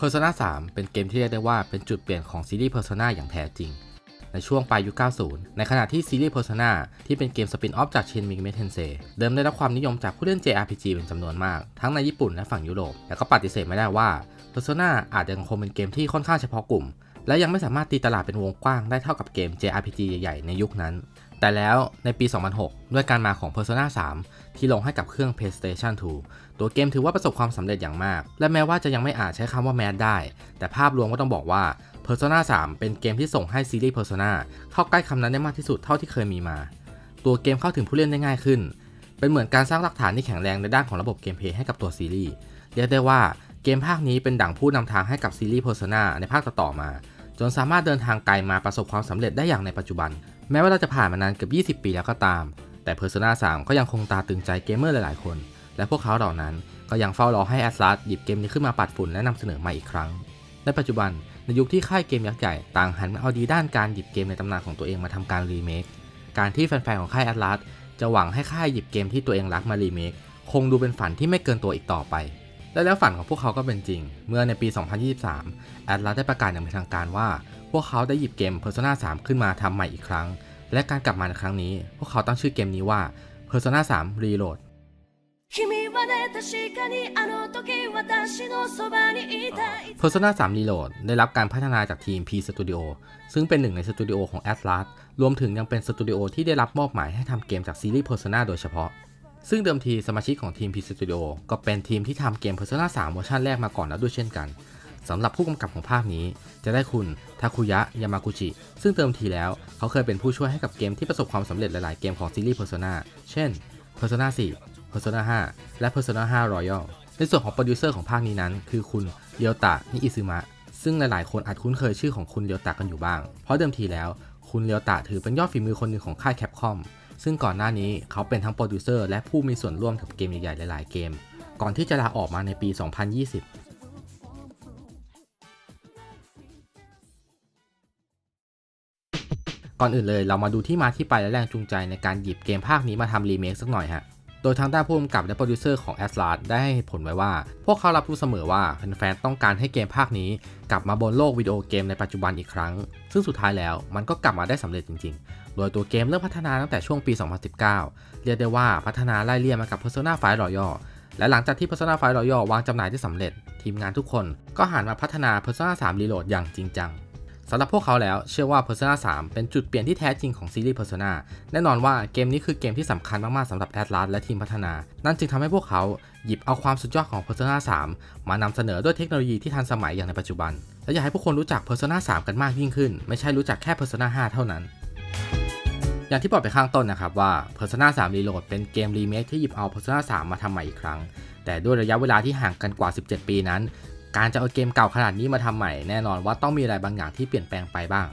Persona 3 เป็นเกมที่เรียกได้ว่าเป็นจุดเปลี่ยนของซีรีส์ Persona อย่างแท้จริง ในช่วงปลายยุค 90 ในขณะที่ซีรีส์ Persona ที่เป็นเกมสปินออฟจาก Shin Megami Tensei เดิมได้รับความนิยมจากผู้เล่น JRPG เป็นจำนวนมาก ทั้งในญี่ปุ่นและฝั่งยุโรปแต่ก็ปฏิเสธไม่ได้ว่า Persona อาจยังคงเป็นเกมที่ค่อนข้างเฉพาะกลุ่ม และยังไม่สามารถตีตลาดเป็นวงกว้างได้เท่ากับเกม JRPG ใหญ่ๆในยุคนั้น แต่แล้วในปี 2006 ด้วยการมาของ Persona 3 ที่ลงให้กับเครื่อง PlayStation 2 ตัวเกมถือว่าประสบความสำเร็จอย่างมาก และแม้ว่าจะยังไม่อาจใช้คำว่าแมสได้ แต่ภาพรวมก็ต้องบอกว่า Persona 3 เป็นเกมที่ส่งให้ซีรีส์ Persona เข้าใกล้คำนั้นได้มากที่สุดเท่าที่เคยมีมา ตัวเกมเข้าถึงผู้เล่นได้ง่ายขึ้น เป็นเหมือนการสร้างหลักฐานที่แข็งแรงในด้านของระบบเกมเพลย์ให้กับตัวซีรีส์เรียกได้ว่าเกมภาคนี้เป็นดั่งผู้นำทางให้กับซีรีส์ Persona ในภาคต่อๆมา จนสามารถเดินทางไกลมาประสบความสำเร็จได้อย่างในปัจจุบัน แม้ว่าเราจะผ่านมานานเกือบ 20 ปีแล้วก็ตาม แต่ Persona 3 ก็ยังคงตาตึงใจเกมเมอร์หลาย ๆ คน และพวกเขาเหล่านั้นก็ยังเฝ้ารอให้ Atlas หยิบเกมนี้ขึ้นมาปัดฝุ่นและนำเสนอใหม่อีกครั้ง ในปัจจุบันในยุคที่ค่ายเกมยักษ์ใหญ่ต่างหันมาเอาดีด้านการหยิบเกมในตำนานของตัวเองมาทำการรีเมค การที่แฟน ๆ ของค่าย Atlas จะหวังให้ค่ายหยิบเกมที่ตัวเองรักมารีเมคคงดูเป็นฝันที่ไม่เกินตัวอีกต่อไป และแล้วฝันของพวกเขาก็เป็นจริง เมื่อในปี 2023 แอตลาได้ประกาศอย่างเป็นทางการว่า พวกเขาได้หยิบเกม Persona 3 ขึ้นมาทำใหม่อีกครั้ง และการกลับมาในครั้งนี้ พวกเขาตั้งชื่อเกมนี้ว่า Persona 3 Reload Persona 3 Reload ได้รับการพัฒนาจากทีม P Studio ซึ่งเป็นหนึ่งในสตูดิโอของ Atlas รวมถึงยังเป็นสตูดิโอที่ได้รับมอบหมายให้ทำเกมจากซีรีส์ Persona โดยเฉพาะ ซึ่งเดิมทีสมาชิกของทีม P Studio ก็เป็นทีมที่ทำเกม Persona 3เวอร์ชันแรกมาก่อนแล้วด้วยเช่นกันสำหรับผู้กำกับของภาคนี้ จะได้คุณทาคุยะ ยามากุจิ ซึ่งเติมทีแล้วเขาเคยเป็นผู้ช่วยให้กับเกมที่ประสบความสำเร็จหลาย ๆ เกมของซีรีส์ Persona เช่น Persona 4 Persona 5 และ Persona 5 Royal ในส่วนของโปรดิวเซอร์ของภาคนี้นั้น คือคุณเรียวตะ นิอิซึมะ ซึ่งหลาย ๆ คนอาจคุ้นเคยชื่อของคุณเรียวตะกันอยู่บ้าง เพราะเดิมทีแล้ว คุณเรียวตะถือเป็นยอดฝีมือคนหนึ่งของค่ายแคปคอม ซึ่งก่อนหน้านี้เขาเป็นทั้งโปรดิวเซอร์และผู้มีส่วนร่วมกับเกมใหญ่ๆหลายๆเกม ก่อนที่จะลาออกมาในปี 2020ก่อนอื่นเลยเรามาดูที่มาที่ไปและแรงจูงใจในการหยิบเกมภาคนี้มาทำรีเมคสักหน่อยฮะ โดยทางด้านผู้กำกับและโปรดิวเซอร์ของ a s l a s ได้ให้ผลไว้ว่า พวกเขารับรู้เสมอว่าแฟนๆต้องการให้เกมภาคนี้ กลับมาบนโลกวิดีโอเกมในปัจจุบันอีกครั้ง ซึ่งสุดท้ายแล้วมันก็กลับมาได้สำเร็จจริงๆ โดยตัวเกมเริ่มพัฒนาตั้งแต่ช่วงปี 2019 เรียกได้ว่าพัฒนาไล่เลี่ยมากับ Persona 5 Royal และหลังจากที่ Persona 5 Royal วางจำหน่ายได้สำเร็จ ทีมงานทุกคนก็หันมาพัฒนา Persona 3 Reload อย่างจริงจังสำหรับพวกเขาแล้วเชื่อว่า Persona 3 เป็นจุดเปลี่ยนที่แท้จริงของซีรีส์ Persona แน่นอนว่าเกมนี้คือเกมที่สำคัญมาก ๆสำหรับ Atlas และทีมพัฒนา นั่นจึงทำให้พวกเขาหยิบเอาความสุดยอดของ Persona 3 มานำเสนอด้วยเทคโนโลยีที่ทันสมัยอย่างในปัจจุบัน และอยากให้ผู้คนรู้จัก Persona 3 กันมากยิ่งขึ้น ไม่ใช่รู้จักแค่ Persona 5 เท่านั้น อย่างที่บอกไปข้างต้นนะครับว่า Persona 3 Reload เป็นเกมรีเมคที่หยิบเอา Persona 3 มาทำใหม่อีกครั้ง แต่ด้วยระยะเวลาที่ห่างกันกว่า 17 ปีนั้น การจะเอาเกมเก่าขนาดนี้มาทำใหม่แน่นอนว่าต้องมีอะไรบางอย่างที่เปลี่ยนแปลงไปบ้าง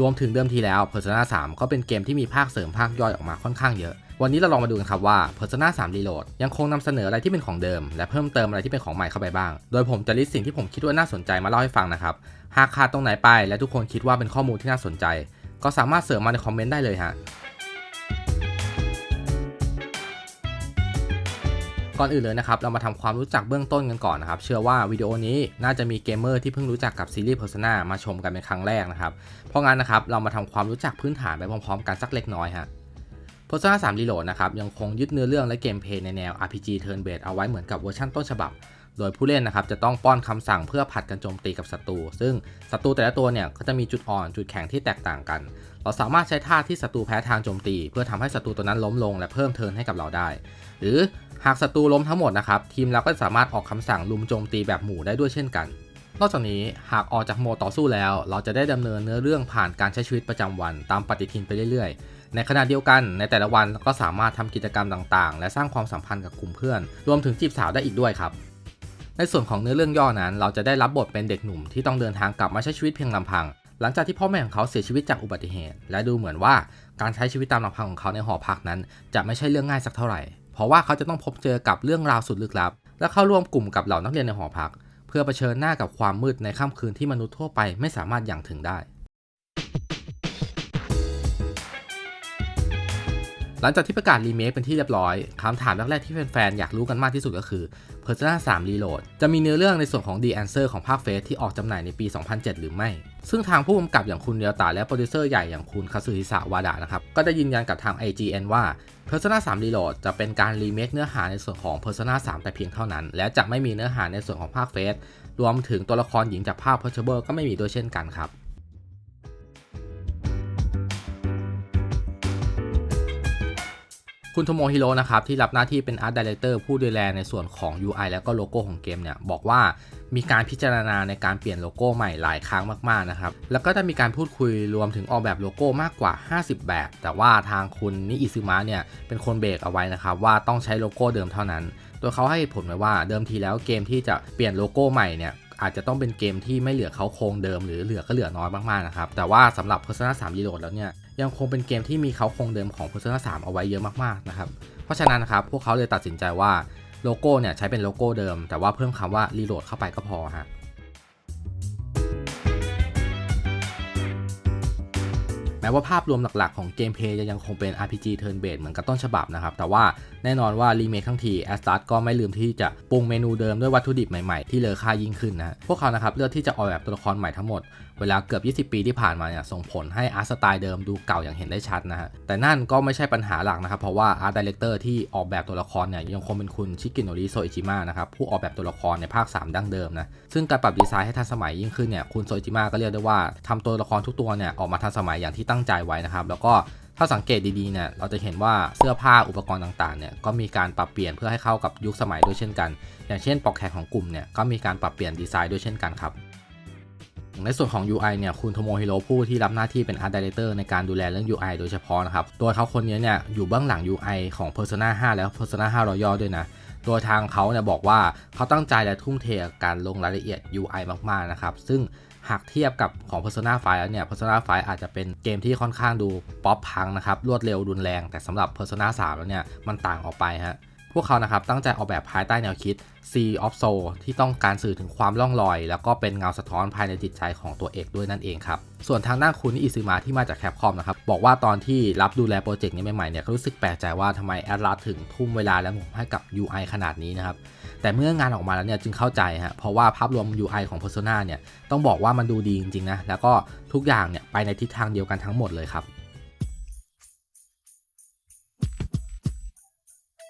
รวมถึงเดิมทีแล้ว Persona 3 ก็เป็นเกมที่มีภาคเสริมภาคย่อยออกมาค่อนข้างเยอะ วันนี้เราลองมาดูกันครับว่า Persona 3 Reload ยังคงนำเสนออะไรที่เป็นของเดิม และเพิ่มเติมอะไรที่เป็นของใหม่เข้าไปบ้าง โดยผมจะลิสต์สิ่งที่ผมคิดว่าน่าสนใจมาเล่าให้ฟังนะครับ หากขาดตรงไหนไป และทุกคนคิดว่าเป็นข้อมูลที่น่าสนใจ ก็สามารถเสริมมาในคอมเมนต์ได้เลยฮะ ก่อนอื่นเลยนะครับ เรามาทำความรู้จักเบื้องต้นกันก่อนนะครับ เชื่อว่าวิดีโอนี้น่าจะมีเกมเมอร์ที่เพิ่งรู้จักกับซีรีส์ Persona มาชมกันเป็นครั้งแรกนะครับ เพราะงั้นนะครับเรามาทำความรู้จักพื้นฐานไปพร้อมๆ กันสักเล็กน้อยฮะ Persona 3 Reload นะครับยังคงยึดเนื้อเรื่องและเกมเพลย์ในแนว RPG Turn Based เอาไว้เหมือนกับเวอร์ชันต้นฉบับ โดยผู้เล่นนะครับจะต้องป้อนคำสั่งเพื่อผัดกันโจมตีกับศัตรู ซึ่งศัตรูแต่ละตัวเนี่ยก็จะมีจุดอ่อนจุดแข็งที่แตกต่างกัน เราสามารถใช้ท่าที่ศัตรูแพ้ทางโจมตี เพื่อทำให้ศัตรูตัวนั้นล้มลง และเพิ่มเทิร์นให้กับเราได้ หรือหากศัตรูล้มทั้งหมดนะครับทีมเราก็สามารถออกคำสั่งลุมโจมตีแบบหมู่ได้ด้วยเช่นกัน นอกจากนี้หากออกจากโหมดต่อสู้แล้ว เราจะได้ดำเนินเนื้อเรื่องผ่านการใช้ชีวิตประจำวัน ตามปฏิทินไปเรื่อยๆ ในขณะเดียวกันในแต่ละวันก็สามารถทำกิจกรรมต่างๆ และสร้างความสัมพันธ์กับกลุ่มเพื่อน รวมถึงจีบสาวได้อีกด้วยครับ ในส่วนของเนื้อเรื่องย่อนั้น เราจะได้รับบทเป็นเด็กหนุ่มที่ต้องเดินทางกลับมาใช้ชีวิตเพียงลำพัง หลังจากที่พ่อแม่ของเขาเสียชีวิตจากอุบัติเหตุ และดูเหมือนว่าการใช้ชีวิตตามลำพังของเขาในหอพักนั้น จะไม่ใช่เรื่องง่ายสักเท่าไหร่ เพราะว่าเขาจะต้องพบเจอกับเรื่องราวสุดลึกลับ และเข้าร่วมกลุ่มกับเหล่านักเรียนในหอพัก เพื่อเผชิญหน้ากับความมืดในค่ำคืนที่มนุษย์ทั่วไปไม่สามารถอย่างถึงได้ หลังจากที่ประกาศรีเมคเป็นที่เรียบร้อยคำถามแรกๆที่แฟนๆ อยากรู้กันมากที่สุดก็คือ Persona 3 Reload จะมีเนื้อเรื่องในส่วนของ The Answer ของภาคเฟสที่ออกจำหน่ายในปี 2007 หรือไม่ ซึ่งทางผู้กำกับอย่างคุณเรียวตาและโปรดิวเซอร์ใหญ่อย่างคุณคาซึฮิสะวาดะนะครับ ก็ได้ยืนยันกับทาง IGN ว่า Persona 3 Reload จะเป็นการรีเมคเนื้อหาในส่วนของ Persona 3 แต่เพียงเท่านั้น และจะไม่มีเนื้อหาในส่วนของภาคเฟสรวมถึงตัวละครหญิงจากภาค Portable ก็ไม่มีด้วยเช่นกันครับ คุณโทโมฮิโร่นะครับที่รับหน้าที่เป็นอาร์ตดีเลเตอร์ผู้ดูแลในส่วนของ UI แล้วก็โลโก้ของเกมเนี่ยบอกว่ามีการพิจารณาในการเปลี่ยนโลโก้ใหม่หลายครั้งมากๆนะครับแล้วก็ได้มีการพูดคุยรวมถึงออกแบบโลโก้มากกว่า 50 แบบ แต่ว่าทางคุณนิอิซึมะเนี่ยเป็นคนเบรกเอาไว้นะครับว่าต้องใช้โลโก้เดิมเท่านั้นโดยเขาให้ผลไว้ว่าเดิมทีแล้วเกมที่จะเปลี่ยนโลโก้ใหม่เนี่ยอาจจะต้องเป็นเกมที่ไม่เหลือเขาโครงเดิมหรือเหลือก็เหลือน้อยมากๆนะครับแต่ว่าสำหรับ Persona 3 Reload แล้วเนี่ย ยังคงเป็นเกมที่มีเขาคงเดิมของ Persona 3 เอาไว้เยอะมากๆนะครับ เพราะฉะนั้นนะครับพวกเขาเลยตัดสินใจว่าโลโก้เนี่ยใช้เป็นโลโก้เดิม แต่ว่าเพิ่มคำว่า Reload เข้าไปก็พอฮะ แม้ว่าภาพรวมหลักๆของเกมเพย์จะยังคงเป็น RPG Turn Based เหมือนกับต้นฉบับนะครับ แต่ว่าแน่นอนว่ารีเมคทั้งที a s t a r ก็ไม่ลืมที่จะปรุงเมนูเดิมด้วยวัตถุดิบใหม่ๆ ที่เลอค่ายิ่งขึ้นนะพวกเขานะครับเลือกที่จะออกแบบตัวละครใหม่ทั้งหมด เวลาเกือบ 20 ปีที่ผ่านมาเนี่ยส่งผลให้อาร์ตสไตล์เดิมดูเก่าอย่างเห็นได้ชัดนะฮะแต่นั่นก็ไม่ใช่ปัญหาหลักนะครับเพราะว่าอาร์ตดีเลกเตอร์ที่ออกแบบตัวละครเนี่ยยังคงเป็นคุณชิกิโนริโซอิจิมะนะครับผู้ออกแบบตัวละครในภาค 3 ดั้งเดิมนะซึ่งการปรับดีไซน์ให้ทันสมัยยิ่งขึ้นเนี่ยคุณโซอิจิมะก็เรียกได้ว่าทำตัวละครทุกตัวเนี่ยออกมาทันสมัยอย่างที่ตั้งใจไว้นะครับ แล้วก็ถ้าสังเกตดีๆเนี่ยเราจะเห็นว่าเสื้อผ้าอุปกรณ์ต่างๆเนี่ยก็มีการปรับเปลี่ยนเพื่อให้เข้ากับยุคสมัยด้วยเช่นกัน อย่างเช่นปอกแขนของกลุ่มเนี่ยก็มีการปรับเปลี่ยนดีไซน์ด้วยเช่นกันครับในส่วนของ UI เนี่ยคุณโทโมฮิโร่ผู้ที่รับหน้าที่เป็น Art Director ในการดูแลเรื่อง UI โดยเฉพาะนะครับ โดยเขาคนนี้เนี่ยอยู่เบื้องหลัง UI ของ Persona 5 แล้ว Persona 5 Royal ด้วยนะ โดยทางเขาเนี่ยบอกว่าเขาตั้งใจและทุ่มเทการลงรายละเอียด UI มากๆนะครับ ซึ่ง หากเทียบกับของ Persona 5แล้วเนี่ย Persona 5 อาจจะเป็นเกมที่ค่อนข้างดูป๊อปพังนะครับ รวดเร็วรุนแรง แต่สำหรับ Persona 3 แล้วเนี่ย มันต่างออกไปฮะพวกเขานะครับตั้งใจออกแบบภายใต้แนวคิด Sea of Soul ที่ต้องการสื่อถึงความล่องลอย แล้วก็เป็นเงาสะท้อนภายในจิตใจของตัวเอกด้วยนั่นเองครับ ส่วนทางด้านคุณอิซึมะที่มาจากแคปคอมนะครับ บอกว่าตอนที่รับดูแลโปรเจกต์นี้ใหม่ๆเนี่ยก็รู้สึกแปลกใจว่าทำไมแอดลัสถึงทุ่มเวลาและงบให้กับ UI ขนาดนี้นะครับ แต่เมื่องานออกมาแล้วเนี่ยจึงเข้าใจฮะเพราะว่าภาพรวม UI ของ Persona เนี่ยต้องบอกว่ามันดูดีจริงๆนะแล้วก็ทุกอย่างเนี่ยไปในทิศทางเดียวกันทั้งหมดเลยครับ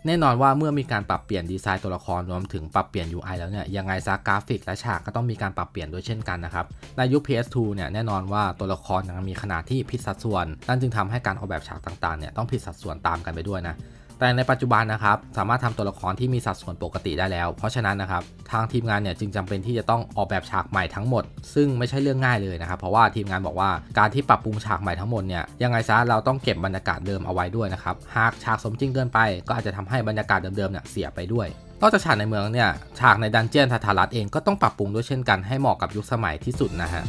แน่นอนว่าเมื่อมีการปรับเปลี่ยนดีไซน์ตัวละครรวมถึงปรับเปลี่ยน UI แล้วเนี่ยยังไงซะกราฟิกและฉากก็ต้องมีการปรับเปลี่ยนด้วยเช่นกันนะครับในยุค PS2 เนี่ยแน่นอนว่าตัวละครยังมีขนาดที่ผิดสัดส่วนนั่นจึงทำให้การออกแบบฉากต่างๆเนี่ยต้องผิดสัดส่วนตามกันไปด้วยนะ แต่ในปัจจุบันนะครับสามารถทำตัวละครที่มีสัดส่วนปกติได้แล้ว เพราะฉะนั้นนะครับทางทีมงานเนี่ยจึงจำเป็นที่จะต้องออกแบบฉากใหม่ทั้งหมด ซึ่งไม่ใช่เรื่องง่ายเลยนะครับเพราะว่าทีมงานบอกว่าการที่ปรับปรุงฉากใหม่ทั้งหมดเนี่ยยังไงซะเราต้องเก็บบรรยากาศเดิมเอาไว้ด้วยนะครับหากฉากสมจริงเกินไป ก็อาจจะทำให้บรรยากาศเดิมๆเนี่ยเสียไปด้วยนอกจากฉากในเมืองเนี่ยฉากในดันเจียนทาทารัสเองก็ต้องปรับปรุงด้วยเช่นกันให้เหมาะกับยุคสมัยที่สุดนะฮะ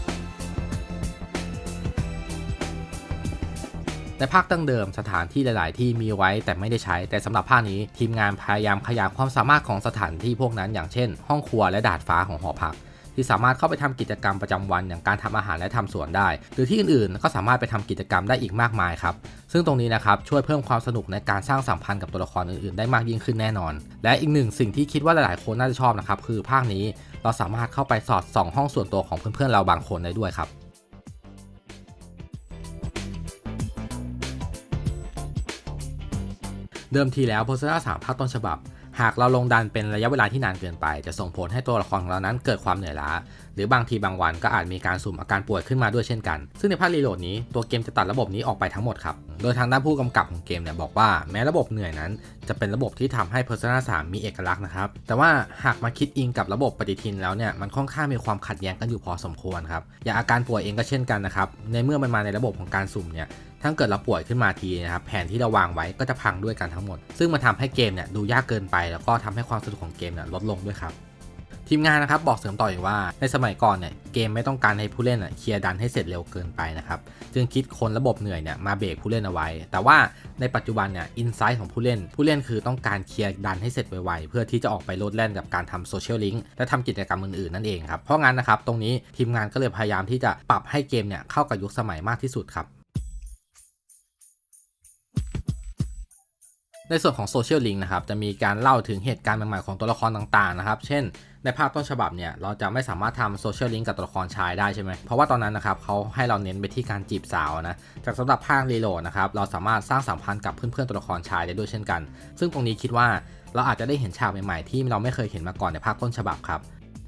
ในภาคตั้งเดิมสถานที่หลาย ๆ ที่มีไว้แต่ไม่ได้ใช้ แต่สำหรับภาคนี้ทีมงานพยายามขยายความสามารถของสถานที่พวกนั้น อย่างเช่น ห้องครัวและดาดฟ้าของหอพัก ที่สามารถเข้าไปทำกิจกรรมประจำวันอย่างการทำอาหารและทำสวนได้ หรือที่อื่น ๆ ก็สามารถไปทำกิจกรรมได้อีกมากมายครับซึ่งตรงนี้นะครับช่วยเพิ่มความสนุกในการสร้างสัมพันธ์กับตัวละครอื่น ๆ ได้มากยิ่งขึ้นแน่นอน และอีกหนึ่งสิ่งที่คิดว่าหลาย ๆ คนน่าจะชอบนะครับคือภาคนี้เราสามารถเข้าไปสอดส่องห้องส่วนตัวของเพื่อน ๆ เราบางคนได้ด้วยครับ เดิมทีแล้วโพสต้าสามภาคต้นฉบับ หากเราลงดันเป็นระยะเวลาที่นานเกินไป จะส่งผลให้ตัวละครของเรานั้นเกิดความเหนื่อยล้า หรือบางทีบางวันก็อาจมีการสุ่มอาการป่วยขึ้นมาด้วยเช่นกัน ซึ่งในภาครีโหลดนี้ตัวเกมจะตัดระบบนี้ออกไปทั้งหมดครับ โดยทางด้านผู้กำกับของเกมเนี่ยบอกว่าแม้ระบบเหนื่อยนั้น จะเป็นระบบที่ทำให้ Persona 3 มีเอกลักษณ์นะครับ แต่ว่าหากมาคิดอิงกับระบบปฏิทินแล้วเนี่ยมันค่อนข้างมีความขัดแย้งกันอยู่พอสมควรครับอย่างอาการป่วยเองก็เช่นกันนะครับในเมื่อมันมาในระบบของการสุ่มเนี่ยถ้าเกิดเราป่วยขึ้นมาทีนะครับแผนที่เราวางไว้ก็จะพังด้วยกันทั้งหมด ซึ่งมันทาให้เกมเนี่ยดูยากเกินไป แล้วก็ทำให้ความสนุกของเกมเนี่ยลดลงด้วยครับ ทีมงานนะครับบอกเสริมต่ออีกว่าในสมัยก่อนเนี่ยเกมไม่ต้องการให้ผู้เล่นอะเคลียร์ดันให้เสร็จเร็วเกินไปนะครับจึงคิดคนระบบเหนื่อยเนี่ยมาเบรกผู้เล่นเอาไว้ แต่ว่าในปัจจุบันเนี่ยอินไซต์ของผู้เล่น ผู้เล่นคือต้องการเคลียร์ดันให้เสร็จไวๆเพื่อที่จะออกไปโลดแล่นกับการทำโซเชียลลิงก์และทำกิจกรรมอื่นๆนั่นเองครับเพราะงั้นนะครับตรงนี้ทีมงานก็เลยพยายามที่จะปรับให้เกมเนี่ยเข้ากับยุคสมัยมากที่สุดครับในส่วนของโซเชียลลิงก์นะครับจะมีการเล่าถึงเหตุการณ์ใหม่ๆของตัวละครต่างๆนะครับ เช่น ในภาพต้นฉบับเนี่ยเราจะไม่สามารถทำโซเชียลลิงก์กับตัวละครชายได้ใช่ไหมเพราะว่าตอนนั้นนะครับเขาให้เราเน้นไปที่การจีบสาวนะจากสำหรับภาครีโหลดนะครับเราสามารถสร้างสัมพันธ์กับเพื่อนๆตัวละครชายได้ด้วยเช่นกัน ซึ่งตรงนี้คิดว่าเราอาจจะได้เห็นฉากใหม่ๆที่เราไม่เคยเห็นมาก่อนในภาคต้นฉบับครับ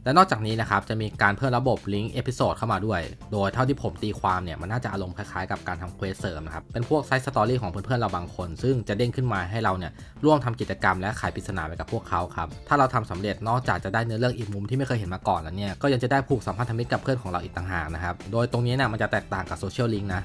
และนอกจากนี้นะครับจะมีการเพิ่มระบบลิงก์เอพิโซดเข้ามาด้วย โดยเท่าที่ผมตีความเนี่ยมันน่าจะอารมณ์คล้ายๆกับการทำเควสเสริมนะครับเป็นพวกไซส์สตอรี่ของเพื่อนๆเราบางคน ซึ่งจะเด้งขึ้นมาให้เราเนี่ยร่วมทำกิจกรรมและไขปริศนาไปกับพวกเขาครับถ้าเราทำสำเร็จนอกจากจะได้เนื้อเรื่องอีกมุมที่ไม่เคยเห็นมาก่อนแล้วเนี่ยก็ยังจะได้ผูกสัมพันธมิตรกับเพื่อนของเราอีกต่างหากนะครับโดยตรงนี้เนี่ยมันจะแตกต่างกับโซเชียลลิงก์นะ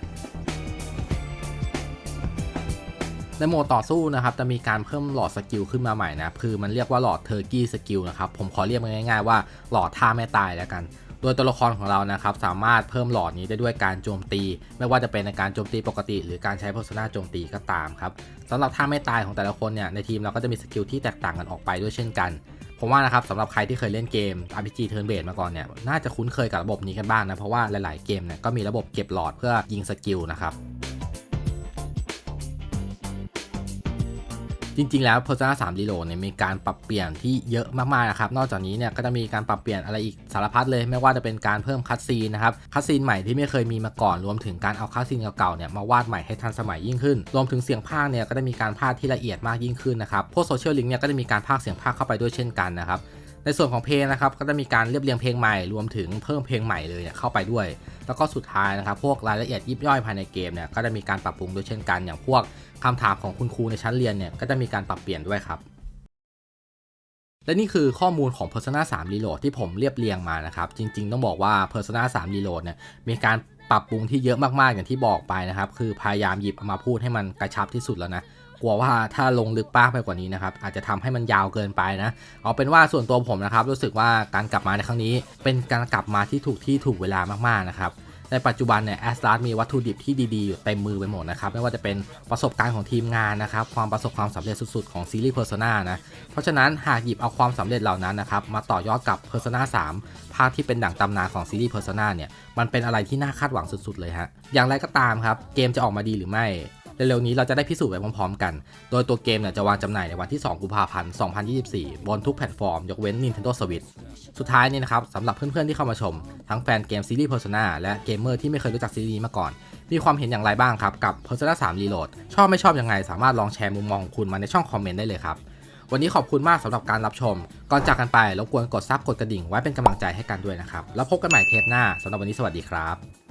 ในโหมดต่อสู้นะครับจะมีการเพิ่มหลอดสกิลขึ้นมาใหม่นะคือมันเรียกว่าหลอดเทอร์กี้สกิลนะครับผมขอเรียกมันง่ายๆว่าหลอดท่าไม่ตายแล้วกัน โดยตัวละครของเรานะครับสามารถเพิ่มหลอดนี้ได้ด้วยการโจมตี ไม่ว่าจะเป็นในการโจมตีปกติ หรือการใช้โพสนาโจมตีก็ตามครับสำหรับท่าไม่ตายของแต่ละคนเนี่ยในทีมเราก็จะมีสกิลที่แตกต่างกันออกไปด้วยเช่นกันผมว่านะครับสำหรับใครที่เคยเล่นเกม RPG Turn Based มาก่อนเนี่ยน่าจะคุ้นเคยกับระบบนี้กันบ้างนะเพราะว่าหลาย ๆ เกมเนี่ยก็มีระบบเก็บหลอดเพื่อยิงสกิลนะครับ จริง ๆ แล้ว Persona 3 Reload เนี่ยมีการปรับเปลี่ยนที่เยอะมากๆนะครับนอกจากนี้เนี่ยก็จะมีการปรับเปลี่ยนอะไรอีกสารพัดเลย ไม่ว่าจะเป็นการเพิ่มคัตซีนนะครับคัตซีนใหม่ที่ไม่เคยมีมาก่อนรวมถึงการเอาคัตซีนเก่าๆเนี่ยมาวาดใหม่ให้ทันสมัยยิ่งขึ้น รวมถึงเสียงพากย์เนี่ยก็จะมีการพากที่ละเอียดมากยิ่งขึ้นนะครับพวกโซเชียลลิงก์เนี่ยก็จะมีการพากเสียงพากเข้าไปด้วยเช่นกันนะครับ ในส่วนของเพลงนะครับก็จะมีการเรียบเรียงเพลงใหม่รวมถึงเพิ่มเพลงใหม่เลยเยเข้าไปด้วย แล้วก็สุดท้ายนะครับพวกรายละเอียดยิบย่อยภายในเกมเนี่ยก็จะมีการปรับปรุงด้วยเช่นกันอย่างพวกคำถามของคุณครูในชั้นเรียนเนี่ยก็จะมีการปรับเปลี่ยนด้วยครับและนี่คือข้อมูลของ Persona 3 Reload ที่ผมเรียบเรียงมานะครับ จริงๆ ต้องบอกว่า Persona 3 Reload เนี่ยมีการปรับปรุงที่เยอะมากๆ อย่างที่บอกไปนะครับ คือพยายามหยิบเอามาพูดให้มันกระชับที่สุดแล้วนะ กลัวว่าถ้าลงลึกป้ากไปกว่านี้นะครับอาจจะทำให้มันยาวเกินไปนะเอาเป็นว่าส่วนตัวผมนะครับรู้สึกว่าการกลับมาในครั้งนี้ เป็นการกลับมาที่ถูกที่ถูกเวลามากๆนะครับในปัจจุบันเนี่ยแอสลามีวัตถุดิบที่ดีๆอยู่เต็มมือไปหมดนะครับไม่ว่าจะเป็นประสบการณ์ของทีมงานนะครับความประสบความสำเร็จสุดๆของซีรีส์ Persona นะเพราะฉะนั้นหากหยิบเอาความสำเร็จเหล่านั้นนะครับมาต่อยอดกับ Persona 3 ภาคที่เป็นดั่งตำนานของซีรีส์ Persona เนี่ยมันเป็นอะไรที่น่าคาดหวังสุดๆเลยฮะอย่างไรก็ตามครับเกมจะออกมาดีหรือไม่ เร็วๆนี้เราจะได้พิสูจน์ไปพร้อมๆกัน โดยตัวเกมเนี่ยจะวางจำหน่ายในวันที่ 2 กุมภาพันธ์ 2024 บนทุกแพลตฟอร์ม ยกเว้น Nintendo Switch สุดท้ายนี่นะครับสำหรับเพื่อนๆที่เข้ามาชม ทั้งแฟนเกมซีรีส์ Persona และเกมเมอร์ที่ไม่เคยรู้จักซีรีส์นี้มาก่อน มีความเห็นอย่างไรบ้างครับกับ Persona 3 Reload ชอบไม่ชอบยังไง สามารถลองแชร์มุมมองของคุณมาในช่องคอมเมนต์ได้เลยครับวันนี้ขอบคุณมากสำหรับการรับชม ก่อนจากกันไปรบกวนกดซับกดกระดิ่งไว้เป็นกำลังใจให้กันด้วยนะครับ แล้วพบกันใหม่เทปหน้าสำหรับวันนี้สวัสดีครับ